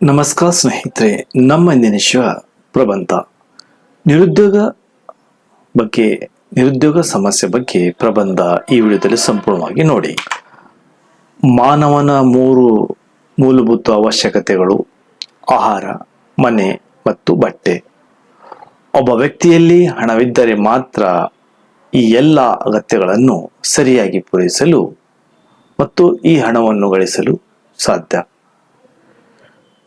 ನಮಸ್ಕಾರ ಸ್ನೇಹಿತರೆ, ನಮ್ಮ ಇಂದಿನ ವಿಷಯ ಪ್ರಬಂಧ. ನಿರುದ್ಯೋಗ ಬಗ್ಗೆ, ನಿರುದ್ಯೋಗ ಸಮಸ್ಯೆ ಬಗ್ಗೆ ಪ್ರಬಂಧ ಈ ವಿಡಿಯೋದಲ್ಲಿ ಸಂಪೂರ್ಣವಾಗಿ ನೋಡಿ. ಮಾನವನ ಮೂರು ಮೂಲಭೂತ ಅವಶ್ಯಕತೆಗಳು, ಆಹಾರ, ಮನೆ ಮತ್ತು ಬಟ್ಟೆ. ಒಬ್ಬ ವ್ಯಕ್ತಿಯಲ್ಲಿ ಹಣವಿದ್ದರೆ ಮಾತ್ರ ಈ ಎಲ್ಲ ಅಗತ್ಯಗಳನ್ನು ಸರಿಯಾಗಿ ಪೂರೈಸಲು ಮತ್ತು ಈ ಹಣವನ್ನು ಗಳಿಸಲು ಸಾಧ್ಯ.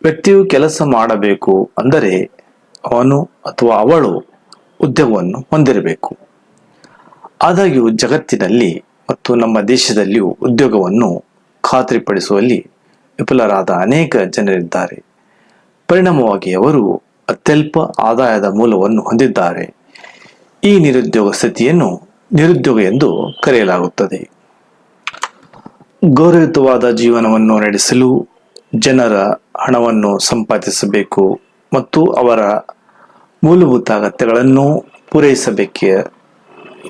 ವ್ಯಕ್ತಿಯು ಕೆಲಸ ಮಾಡಬೇಕು ಅಂದರೆ ಅವನು ಅಥವಾ ಅವಳು ಉದ್ಯೋಗವನ್ನು ಹೊಂದಿರಬೇಕು. ಆದಾಗ್ಯೂ ಜಗತ್ತಿನಲ್ಲಿ ಮತ್ತು ನಮ್ಮ ದೇಶದಲ್ಲಿಯೂ ಉದ್ಯೋಗವನ್ನು ಖಾತ್ರಿಪಡಿಸುವಲ್ಲಿ ವಿಫಲರಾದ ಅನೇಕ ಜನರಿದ್ದಾರೆ. ಪರಿಣಾಮವಾಗಿ ಅವರು ಅತ್ಯಲ್ಪ ಆದಾಯದ ಮೂಲವನ್ನು ಹೊಂದಿದ್ದಾರೆ. ಈ ನಿರುದ್ಯೋಗ ಸ್ಥಿತಿಯನ್ನು ನಿರುದ್ಯೋಗ ಎಂದು ಕರೆಯಲಾಗುತ್ತದೆ. ಗೌರವಯುತವಾದ ಜೀವನವನ್ನು ನಡೆಸಲು ಜನರ ಹಣವನ್ನು ಸಂಪಾದಿಸಬೇಕು ಮತ್ತು ಅವರ ಮೂಲಭೂತ ಅಗತ್ಯಗಳನ್ನು ಪೂರೈಸಬೇಕೆ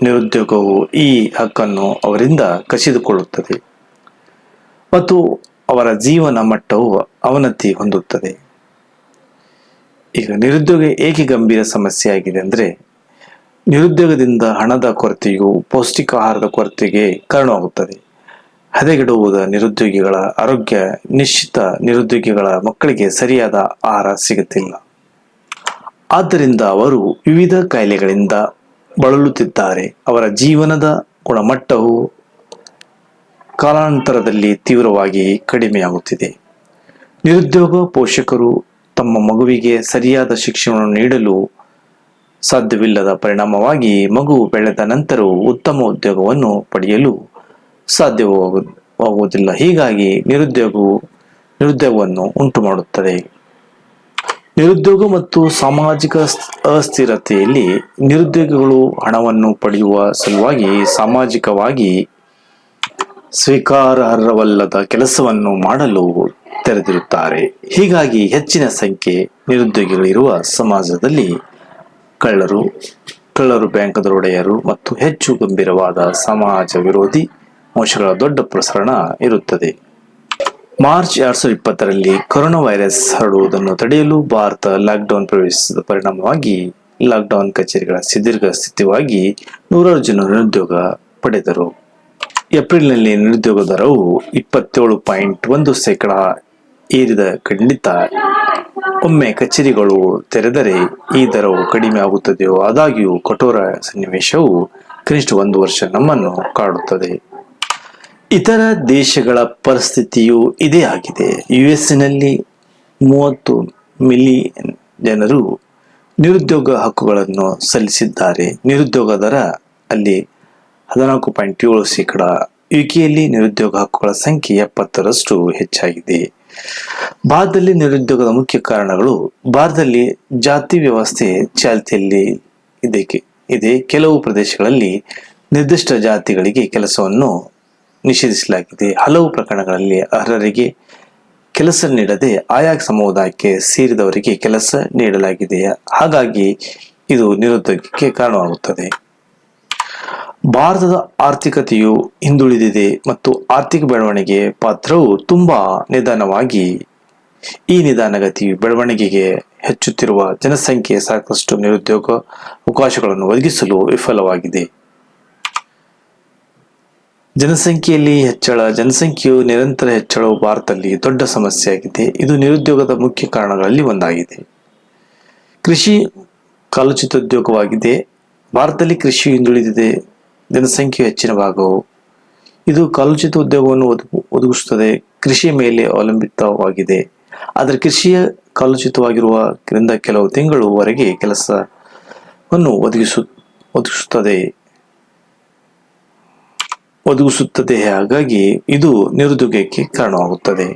ನಿರುದ್ಯೋಗವು ಈ ಹಕ್ಕನ್ನು ಅವರಿಂದ ಕಸಿದುಕೊಳ್ಳುತ್ತದೆ ಮತ್ತು ಅವರ ಜೀವನ ಮಟ್ಟವು ಅವನತಿ ಹೊಂದುತ್ತದೆ. ಈಗ ನಿರುದ್ಯೋಗ ಏಕೆ ಗಂಭೀರ ಸಮಸ್ಯೆಯಾಗಿದೆ ಅಂದರೆ ನಿರುದ್ಯೋಗದಿಂದ ಹಣದ ಕೊರತೆಯು ಪೌಷ್ಟಿಕ ಆಹಾರದ ಕೊರತೆಗೆ ಕಾರಣವಾಗುತ್ತದೆ. ಹದಗೆಡುವುದ ನಿರುದ್ಯೋಗಿಗಳ ಆರೋಗ್ಯ, ನಿಶ್ಚಿತ ನಿರುದ್ಯೋಗಿಗಳ ಮಕ್ಕಳಿಗೆ ಸರಿಯಾದ ಆಹಾರ ಸಿಗುತ್ತಿಲ್ಲ. ಆದ್ದರಿಂದ ಅವರು ವಿವಿಧ ಕಾಯಿಲೆಗಳಿಂದ ಬಳಲುತ್ತಿದ್ದಾರೆ. ಅವರ ಜೀವನದ ಗುಣಮಟ್ಟವು ಕಾಲಾಂತರದಲ್ಲಿ ತೀವ್ರವಾಗಿ ಕಡಿಮೆಯಾಗುತ್ತಿದೆ. ನಿರುದ್ಯೋಗ ಪೋಷಕರು ತಮ್ಮ ಮಗುವಿಗೆ ಸರಿಯಾದ ಶಿಕ್ಷಣವನ್ನು ನೀಡಲು ಸಾಧ್ಯವಿಲ್ಲದ ಪರಿಣಾಮವಾಗಿ ಮಗು ಬೆಳೆದ ನಂತರವೂ ಉತ್ತಮ ಉದ್ಯೋಗವನ್ನು ಪಡೆಯಲು ಸಾಧ್ಯವಾಗುವುದಿಲ್ಲ ಹೀಗಾಗಿ ನಿರುದ್ಯೋಗವು, ನಿರುದ್ಯೋಗವನ್ನು ಉಂಟು ಮಾಡುತ್ತದೆ. ನಿರುದ್ಯೋಗ ಮತ್ತು ಸಾಮಾಜಿಕ ಅಸ್ಥಿರತೆಯಲ್ಲಿ ನಿರುದ್ಯೋಗಿಗಳು ಹಣವನ್ನು ಪಡೆಯುವ ಸಲುವಾಗಿ ಸಾಮಾಜಿಕವಾಗಿ ಸ್ವೀಕಾರಾರ್ಹವಲ್ಲದ ಕೆಲಸವನ್ನು ಮಾಡಲು ತೆರೆದಿರುತ್ತಾರೆ. ಹೀಗಾಗಿ ಹೆಚ್ಚಿನ ಸಂಖ್ಯೆ ನಿರುದ್ಯೋಗಿಗಳಿರುವ ಸಮಾಜದಲ್ಲಿ ಕಳ್ಳರು ಕಳ್ಳರು ಬ್ಯಾಂಕ್ ದರೋಡೆಯರು ಮತ್ತು ಹೆಚ್ಚು ಗಂಭೀರವಾದ ಸಮಾಜ ವಿರೋಧಿ ಅಂಶಗಳ ದೊಡ್ಡ ಪ್ರಸರಣ ಇರುತ್ತದೆ. ಮಾರ್ಚ್ ಎರಡ್ ಸಾವಿರದ ಇಪ್ಪತ್ತರಲ್ಲಿ ಕೊರೋನಾ ವೈರಸ್ ಹರಡುವುದನ್ನು ತಡೆಯಲು ಭಾರತ ಲಾಕ್ಡೌನ್ ಪ್ರವೇಶಿಸಿದ ಪರಿಣಾಮವಾಗಿ ಲಾಕ್ಡೌನ್ ಕಚೇರಿಗಳ ಸುದೀರ್ಘ ಸ್ಥಿತಿವಾಗಿ ನೂರಾರು ಜನ ನಿರುದ್ಯೋಗ ಪಡೆದರು. ಏಪ್ರಿಲ್ನಲ್ಲಿ ನಿರುದ್ಯೋಗ ದರವು ಇಪ್ಪತ್ತೇಳು ಪಾಯಿಂಟ್ ಒಂದು ಶೇಕಡ ಏರಿದ ಖಂಡಿತ. ಒಮ್ಮೆ ಕಚೇರಿಗಳು ತೆರೆದರೆ ಈ ದರವು ಕಡಿಮೆ ಆಗುತ್ತದೆಯೋ ಆದಾಗ್ಯೂ ಕಠೋರ ಸನ್ನಿವೇಶವು ಕನಿಷ್ಠ ಒಂದು ವರ್ಷ ನಮ್ಮನ್ನು ಕಾಡುತ್ತದೆ. ಇತರ ದೇಶಗಳ ಪರಿಸ್ಥಿತಿಯು ಇದೇ ಆಗಿದೆ. ಯು ನಲ್ಲಿ ಮೂವತ್ತು ಮಿಲಿಯನ್ ಜನರು ನಿರುದ್ಯೋಗ ಹಕ್ಕುಗಳನ್ನು ಸಲ್ಲಿಸಿದ್ದಾರೆ. ನಿರುದ್ಯೋಗ ದರ ಅಲ್ಲಿ ಹದಿನಾಲ್ಕು ಪಾಯಿಂಟ್ ಏಳು ಶೇಕಡ. ಯುಕೆಯಲ್ಲಿ ನಿರುದ್ಯೋಗ ಹಕ್ಕುಗಳ ಸಂಖ್ಯೆ ಎಪ್ಪತ್ತರಷ್ಟು ಹೆಚ್ಚಾಗಿದೆ. ಭಾರತದಲ್ಲಿ ನಿರುದ್ಯೋಗದ ಮುಖ್ಯ ಕಾರಣಗಳು, ಭಾರತದಲ್ಲಿ ಜಾತಿ ವ್ಯವಸ್ಥೆ ಚಾಲ್ತಿಯಲ್ಲಿ ಇದೆ ಇದೆ. ಕೆಲವು ಪ್ರದೇಶಗಳಲ್ಲಿ ನಿರ್ದಿಷ್ಟ ಜಾತಿಗಳಿಗೆ ಕೆಲಸವನ್ನು ನಿಷೇಧಿಸಲಾಗಿದೆ. ಹಲವು ಪ್ರಕರಣಗಳಲ್ಲಿ ಅರ್ಹರಿಗೆ ಕೆಲಸ ನೀಡದೆ ಆಯಾ ಸಮುದಾಯಕ್ಕೆ ಸೇರಿದವರಿಗೆ ಕೆಲಸ ನೀಡಲಾಗಿದೆ. ಹಾಗಾಗಿ ಇದು ನಿರುದ್ಯೋಗಕ್ಕೆ ಕಾರಣವಾಗುತ್ತದೆ. ಭಾರತದ ಆರ್ಥಿಕತೆಯು ಹಿಂದುಳಿದಿದೆ ಮತ್ತು ಆರ್ಥಿಕ ಬೆಳವಣಿಗೆ ಪಾತ್ರವು ತುಂಬಾ ನಿಧಾನವಾಗಿ ಈ ನಿಧಾನಗತಿಯು ಬೆಳವಣಿಗೆಗೆ ಹೆಚ್ಚುತ್ತಿರುವ ಜನಸಂಖ್ಯೆ ಸಾಕಷ್ಟು ನಿರುದ್ಯೋಗ ಅವಕಾಶಗಳನ್ನು ಒದಗಿಸಲು ವಿಫಲವಾಗಿದೆ. ಜನಸಂಖ್ಯೆಯಲ್ಲಿ ಹೆಚ್ಚಳ, ಜನಸಂಖ್ಯೆಯು ನಿರಂತರ ಹೆಚ್ಚಳವು ಭಾರತದಲ್ಲಿ ದೊಡ್ಡ ಸಮಸ್ಯೆಯಾಗಿದೆ. ಇದು ನಿರುದ್ಯೋಗದ ಮುಖ್ಯ ಕಾರಣಗಳಲ್ಲಿ ಒಂದಾಗಿದೆ. ಕೃಷಿ ಕಾಲುಚಿತ ಉದ್ಯೋಗವಾಗಿದೆ ಭಾರತದಲ್ಲಿ ಕೃಷಿ ಹಿಂದುಳಿದಿದೆ. ಜನಸಂಖ್ಯೆಯು ಹೆಚ್ಚಿನ ಭಾಗವು. ಇದು ಕಾಲುಚಿತ ಉದ್ಯೋಗವನ್ನು ಒದಗು- ಒದಗಿಸುತ್ತದೆ. ಕೃಷಿಯ ಮೇಲೆ ಅವಲಂಬಿತವಾಗಿದೆ. ಆದರೆ ಕೃಷಿಯ ಕಾಲುಚಿತವಾಗಿರುವುದರಿಂದ ಕೆಲವು ತಿಂಗಳುವರೆಗೆ ಕೆಲಸವನ್ನು ಒದಗಿಸು, ಒದಗಿಸುತ್ತದೆ. ಒದಗಿಸುತ್ತದೆ. ಹಾಗಾಗಿ ಇದು ನಿರುದ್ಯೋಗಕ್ಕೆ ಕಾರಣವಾಗುತ್ತದೆ.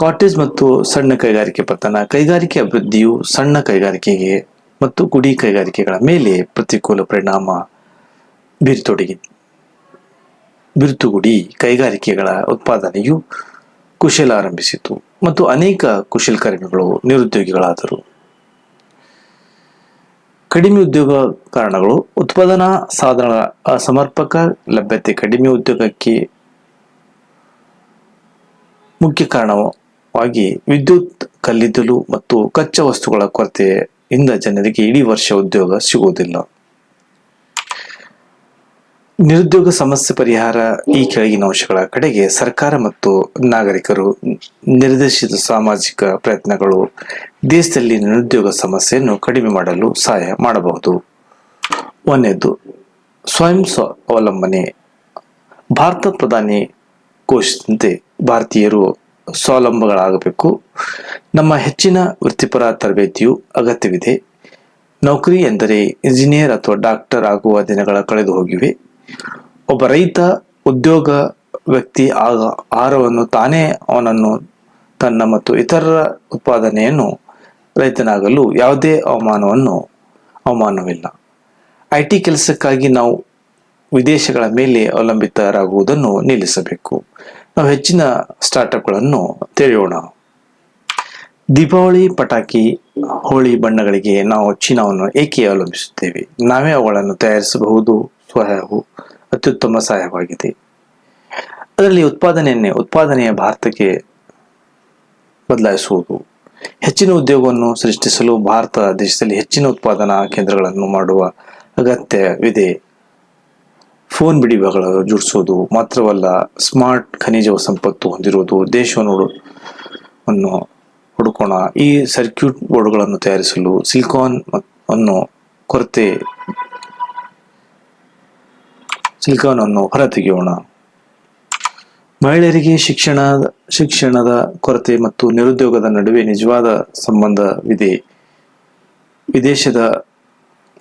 ಕಾಟೇಜ್ ಮತ್ತು ಸಣ್ಣ ಕೈಗಾರಿಕೆ ಪತನ, ಕೈಗಾರಿಕೆ ಅಭಿವೃದ್ಧಿಯು ಸಣ್ಣ ಕೈಗಾರಿಕೆಗೆ ಮತ್ತು ಗುಡಿ ಕೈಗಾರಿಕೆಗಳ ಮೇಲೆ ಪ್ರತಿಕೂಲ ಪರಿಣಾಮ ಬೀರತೊಡಗಿ. ಬಿರುತುಗುಡಿ ಕೈಗಾರಿಕೆಗಳ ಉತ್ಪಾದನೆಯು ಕುಶಲ ಆರಂಭಿಸಿತು ಮತ್ತು ಅನೇಕ ಕುಶಲಕರ್ಮಿಗಳು ನಿರುದ್ಯೋಗಿಗಳಾದರು. ಕಡಿಮೆ ಉದ್ಯೋಗ ಕಾರಣಗಳು, ಉತ್ಪಾದನಾ ಸಾಧನಗಳ ಅಸಮರ್ಪಕ ಲಭ್ಯತೆ ಕಡಿಮೆ ಉದ್ಯೋಗಕ್ಕೆ ಮುಖ್ಯ ಕಾರಣವಾಗಿ ವಿದ್ಯುತ್, ಕಲ್ಲಿದ್ದಲು ಮತ್ತು ಕಚ್ಚಾ ವಸ್ತುಗಳ ಕೊರತೆಯಿಂದ ಜನರಿಗೆ ಇಡೀ ವರ್ಷ ಉದ್ಯೋಗ ಸಿಗುವುದಿಲ್ಲ. ನಿರುದ್ಯೋಗ ಸಮಸ್ಯೆ ಪರಿಹಾರ ಈ ಕೆಳಗಿನ ಅಂಶಗಳ ಕಡೆಗೆ ಸರ್ಕಾರ ಮತ್ತು ನಾಗರಿಕರು ನಿರ್ದೇಶಿತ ಸಾಮಾಜಿಕ ಪ್ರಯತ್ನಗಳು ದೇಶದಲ್ಲಿ ನಿರುದ್ಯೋಗ ಸಮಸ್ಯೆಯನ್ನು ಕಡಿಮೆ ಮಾಡಲು ಸಹಾಯ ಮಾಡಬಹುದು. ಒಂದನೇದು ಸ್ವಯಂ ಸ್ವ ಅವಲಂಬನೆ ಭಾರತ ಪ್ರಧಾನಿ ಘೋಷಿಸಿದಂತೆ ಭಾರತೀಯರು ಸ್ವಾವಲಂಬಗಳಾಗಬೇಕು. ನಮ್ಮ ಹೆಚ್ಚಿನ ವೃತ್ತಿಪರ ತರಬೇತಿಯು ಅಗತ್ಯವಿದೆ. ನೌಕರಿ ಎಂದರೆ ಇಂಜಿನಿಯರ್ ಅಥವಾ ಡಾಕ್ಟರ್ ಆಗುವ ದಿನಗಳ ಕಳೆದು ಹೋಗಿವೆ. ಒಬ್ಬ ರೈತ, ಉದ್ಯೋಗ ವ್ಯಕ್ತಿ ಆಗ ಆಹಾರವನ್ನು ತಾನೇ ಅವನನ್ನು ತನ್ನ ಮತ್ತು ಇತರರ ಉತ್ಪಾದನೆಯನ್ನು ರೈತನಾಗಲು ಯಾವುದೇ ಅವಮಾನವನ್ನು ಅವಮಾನವಿಲ್ಲ. ಐ ಟಿ ಕೆಲಸಕ್ಕಾಗಿ ನಾವು ವಿದೇಶಗಳ ಮೇಲೆ ಅವಲಂಬಿತರಾಗುವುದನ್ನು ನಿಲ್ಲಿಸಬೇಕು. ನಾವು ಹೆಚ್ಚಿನ ಸ್ಟಾರ್ಟ್ಅಪ್ಗಳನ್ನು ತೆರೆಯೋಣ. ದೀಪಾವಳಿ, ಪಟಾಕಿ, ಹೋಳಿ ಬಣ್ಣಗಳಿಗೆ ನಾವು ಚೀನಾವನ್ನು ಏಕೆ ಅವಲಂಬಿಸುತ್ತೇವೆ? ನಾವೇ ಅವುಗಳನ್ನು ತಯಾರಿಸಬಹುದು? ಸಹಾಯವು ಅತ್ಯುತ್ತಮ ಸಹಾಯವಾಗಿದೆ. ಅದರಲ್ಲಿ ಉತ್ಪಾದನೆಯನ್ನೇ, ಉತ್ಪಾದನೆಯ ಭಾರತಕ್ಕೆ ಬದಲಾಯಿಸುವುದು. ಹೆಚ್ಚಿನ ಉದ್ಯೋಗವನ್ನು ಸೃಷ್ಟಿಸಲು ಭಾರತ ದೇಶದಲ್ಲಿ ಹೆಚ್ಚಿನ ಉತ್ಪಾದನಾ ಕೇಂದ್ರಗಳನ್ನು ಮಾಡುವ ಅಗತ್ಯವಿದೆ. ಫೋನ್ ಬಿಡಿಭಾಗಗಳು ಜೋಡಿಸೋದು ಮಾತ್ರವಲ್ಲ, ಸ್ಮಾರ್ಟ್ ಖನಿಜ ಸಂಪತ್ತು ಹೊಂದಿರುವುದು ದೇಶವನ್ನು ಅನ್ನು ಹುಡುಕೋಣ. ಈ ಸರ್ಕ್ಯೂಟ್ ಬೋರ್ಡ್ಗಳನ್ನು ತಯಾರಿಸಲು ಸಿಲಿಕಾನ್ ಅನ್ನು ಕೊರತೆ ಸಿಲಿಕಾನ್ ಅನ್ನು ಹೊರತೆಗೆಯೋಣ. ಮಹಿಳೆಯರಿಗೆ ಶಿಕ್ಷಣ, ಶಿಕ್ಷಣದ ಕೊರತೆ ಮತ್ತು ನಿರುದ್ಯೋಗದ ನಡುವೆ ನಿಜವಾದ ಸಂಬಂಧವಿದೆ. ವಿದೇಶದ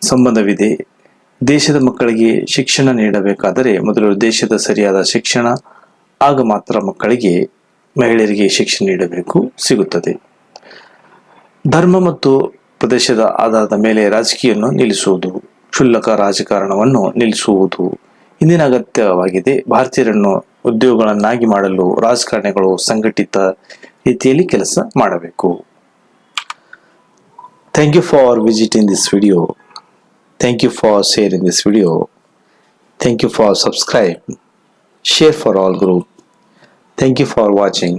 ಸಂಬಂಧವಿದೆ. ದೇಶದ ಮಕ್ಕಳಿಗೆ ಶಿಕ್ಷಣ ನೀಡಬೇಕಾದರೆ ಮೊದಲು ದೇಶದ ಸರಿಯಾದ ಶಿಕ್ಷಣ, ಆಗ ಮಾತ್ರ ಮಕ್ಕಳಿಗೆ ಮಹಿಳೆಯರಿಗೆ ಶಿಕ್ಷಣ ನೀಡಬೇಕು, ಸಿಗುತ್ತದೆ. ಧರ್ಮ ಮತ್ತು ಪ್ರದೇಶದ ಆಧಾರದ ಮೇಲೆ ರಾಜಕೀಯವನ್ನು ನಿಲ್ಲಿಸುವುದು, ಕ್ಷುಲ್ಲಕ ರಾಜಕಾರಣವನ್ನು ನಿಲ್ಲಿಸುವುದು ಇಂದಿನ ಅಗತ್ಯವಾಗಿದೆ. ಭಾರತೀಯರನ್ನು ಉದ್ಯೋಗಗಳನ್ನಾಗಿ ಮಾಡಲು ರಾಜಕಾರಣಿಗಳು ಸಂಘಟಿತ ರೀತಿಯಲ್ಲಿ ಕೆಲಸ ಮಾಡಬೇಕು. Thank you for visiting this video thank you for sharing this video thank you for subscribe share for all group thank you for watching.